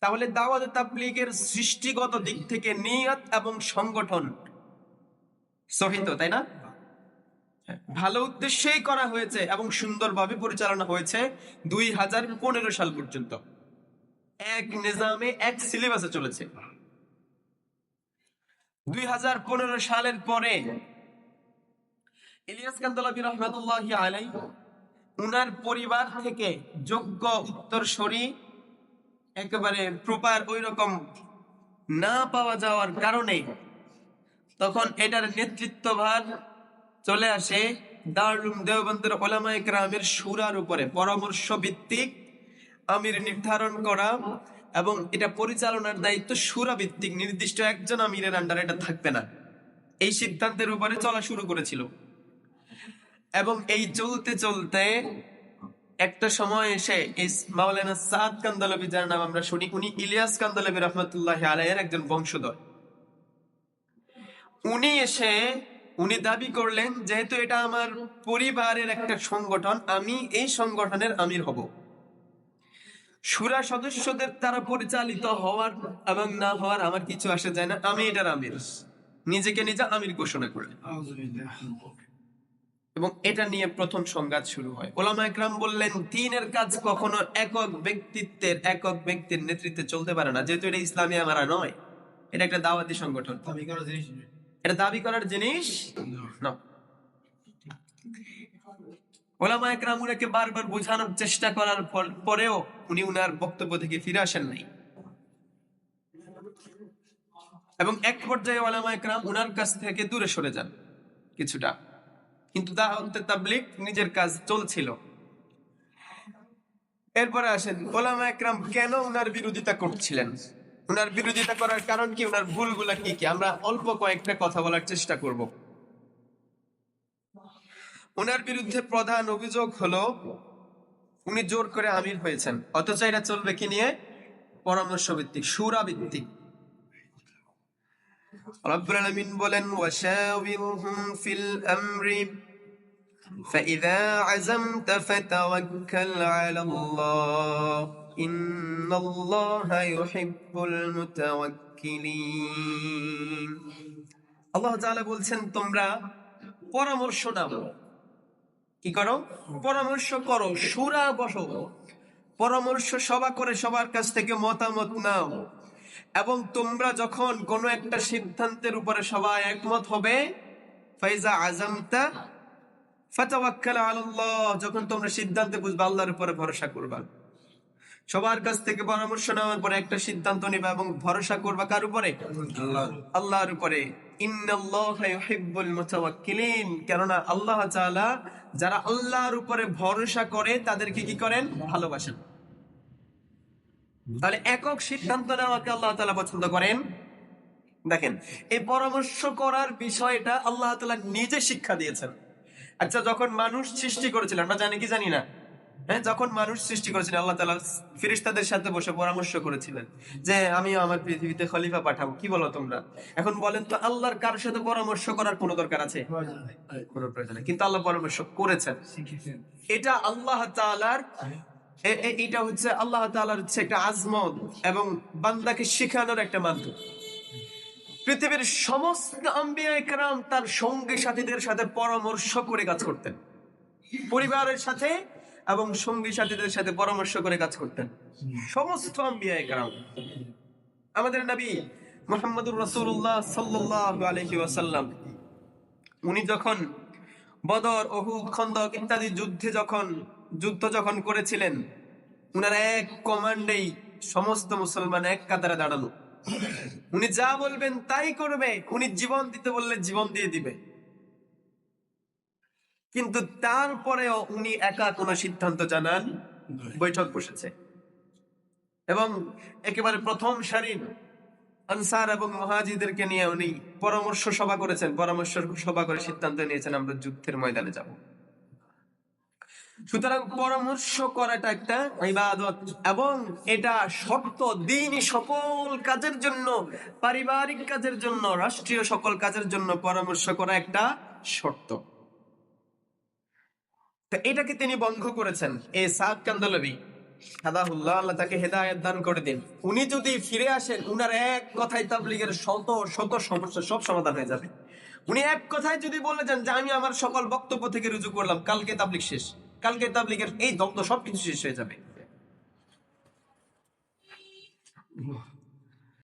তাহলে দাওয়াত তাবলিগের সৃষ্টিগত দিক থেকে নিয়ত এবং সংগঠন। সহিত তাই না? ভালো উদ্দেশ্যেই করা হয়েছে এবং সুন্দরভাবে পরিচালনা হয়েছে দুই হাজার পনেরো সাল পর্যন্ত। এক নিজামে, এক সিলেবাসে চলেছে। দুই হাজার পনেরো সালের পরে ইলিয়াস কান্দলাবি রহমতুল্লাহ আলাই উনার পরিবার থেকে যোগ্য উত্তরসূরি একেবারে প্রপার ওই রকম না পাওয়া যাওয়ার কারণে তখন এটার নেতৃত্বভার চলে আসে দারুম দেওবন্দের ওলামায়ে কেরামের সুরার উপরে পরামর্শ ভিত্তিক আমির নির্ধারণ করা এবং এটা পরিচালনার দায়িত্ব সুরা ভিত্তিক, নির্দিষ্ট একজন আমিরের আন্ডারে এটা থাকবে না। এই সিদ্ধান্তের উপরে চলা শুরু করেছিল। এবং এই চলতে চলতে একটা সময় এসে মাওলানা সাদ কান্দলবি, যার নাম আমরা শুনি, উনি ইলিয়াস কান্দলবি রহমতুল্লাহ আলাইয়ের একজন বংশধর। উনি এসে, উনি দাবি করলেন, যেহেতু এটা আমার পরিবারের একটা সংগঠন, আমি এই সংগঠনের আমির হব। সুরা সদস্যদের দ্বারা পরিচালিত হওয়ার এবং না হওয়ার আমার কিছু আসে যায় না, আমি এটার আমির। নিজেকে নিজে আমির ঘোষণা করলেন। এবং এটা নিয়ে প্রথম সংঘাত শুরু হয়। ওলামা একরাম বললেন দিনের কাজ কখনো একক ব্যক্তিত্বের একক ব্যক্তির নেতৃত্বে চলতে পারে না। যেহেতু এটা ইসলামী আমারা নয় এটা একটা দাওয়াতি সংগঠন। এটা দাবি করার জিনিস না। ওলামা একরাম উনাকে বারবার বোঝানোর চেষ্টা করার পর- পরেও উনি উনার বক্তব্য থেকে ফিরে আসেন নাই। এবং এক পর্যায়ে ওলামা একরাম উনার কাছ থেকে দূরে সরে যান কিছুটা। কিন্তু দাওয়াতে তাবলিগ নিজের কাজ চলছিল। এরপরে আসেন, ওলামা একরাম কেন উনার বিরোধিতা করছিলেন? উনার বিরোধিতা করার কারণ কি? উনার ভুলগুলা কি কি? আমরা অল্প কয়েকটা কথা বলার চেষ্টা করব। উনার বিরুদ্ধে প্রধান অভিযোগ হলো, উনি জোর করে আমির হয়েছেন। অথচ এটা চলবে কি নিয়ে? পরামর্শ ভিত্তিক সুরা ভিত্তিক রব্বুল আলামিন বলেন ওয়াশাওিরহুম ফিল আমরি فإذا عزمت فتوكل على الله إن الله يحب المتوكلين আল্লাহ তাআলা বলছেন তোমরা পরামর্শ নাও কি করো পরামর্শ করো সুরা বসো পরামর্শ সভা করে সবার কাছ থেকে মতামত নাও এবং তোমরা যখন কোনো একটা সিদ্ধান্তের উপরে সবাই একমত হবে ফাইজা আজমতা ফাতাওয়াক্কাল আলাল্লাহ যখন তোমরা সিদ্ধান্তে বুঝবে আল্লাহর উপরে ভরসা করবা। সবার কাছ থেকে পরামর্শ নেওয়ার পরে একটা সিদ্ধান্ত নিবা এবং ভরসা করবা কার উপরে? আল্লাহর উপরে। কেননা আল্লাহ যারা আল্লাহর উপরে ভরসা করে তাদেরকে কি করেন? ভালোবাসেন। তাহলে একক সিদ্ধান্ত নেওয়াকে আল্লাহ তাআলা পছন্দ করেন? দেখেন এই পরামর্শ করার বিষয়টা আল্লাহ তাআলা নিজে শিক্ষা দিয়েছেন। আচ্ছা যখন মানুষ সৃষ্টি করেছিলেন আমরা জানি কি জানি না? হ্যাঁ যখন মানুষ সৃষ্টি করেছিলেন আল্লাহ তালা ফিরিস্তাদের সাথে বসে পরামর্শ করেছিলেন যে আমি আমার পৃথিবীতে খলিফা পাঠাবো কি বলো তোমরা? এখন বলেন তো আল্লাহর কার সাথে পরামর্শ করার কোনো দরকার আছে? কোনো প্রয়োজন কিন্তু আল্লাহ পরামর্শ করেছেন। এটা আল্লাহ তাআলার এ- এ- এটা হচ্ছে আল্লাহ তাআলার হচ্ছে একটা আজমত এবং বান্দাকে শেখানোর একটা মাধ্যম। পৃথিবীর সমস্ত আম্বিয়া একরাম তার সঙ্গী সাথীদের সাথে পরামর্শ করে কাজ করতেন। পরিবারের সাথে এবং সঙ্গী সাথীদের সাথে পরামর্শ করে কাজ করতেন। সমস্ত আমাদের নবী মোহাম্মদুর রসুল্লাহ সাল্লাহ আলহি ওয়াসাল্লাম, উনি যখন বদর অহুদ খন্দক ইত্যাদি যুদ্ধে যখন যুদ্ধ যখন করেছিলেন, উনার এক কমান্ডেই সমস্ত মুসলমান এক কাতারে দাঁড়ানো উনি যা বলবেন তাই করবে, উনি জীবন দিতে বললে জীবন দিয়ে দিবে। কিন্তু তারপরেও উনি একা কোনো সিদ্ধান্ত জানান, বৈঠক বসেছে। এবং একেবারে প্রথম সারির আনসার এবং মহাজিদেরকে নিয়ে উনি পরামর্শ সভা করেছেন পরামর্শ সভা করে সিদ্ধান্ত নিয়েছেন, আমরা যুদ্ধের ময়দানে যাব। সুতরাং পরামর্শ করাটা একটা ইবাদত এবং এটা শর্ত দিনই সকল কাজের জন্য, পারিবারিক কাজের জন্য, রাষ্ট্রীয় সকল কাজের জন্য পরামর্শ করা একটা শর্ত। এটাকে তিনি বন্ধ করেছেন, এ সাদ কান্দলবি। হাদাহুল্লাহ, আল্লাহ তাকে হেদায়েত দান করে দিন। উনি যদি ফিরে আসেন, উনার এক কথায় তাবলিগের শত শত সমস্যা সব সমাধান হয়ে যাবে। উনি এক কথায় যদি বলে যান যে, আমি আমার সকল বক্তব্য থেকে রুজু করলাম, কালকে তাবলিগ শেষ। কালকে তাবলিগের এই দ্বন্দ্ব সবকিছু শেষ হয়ে যাবে।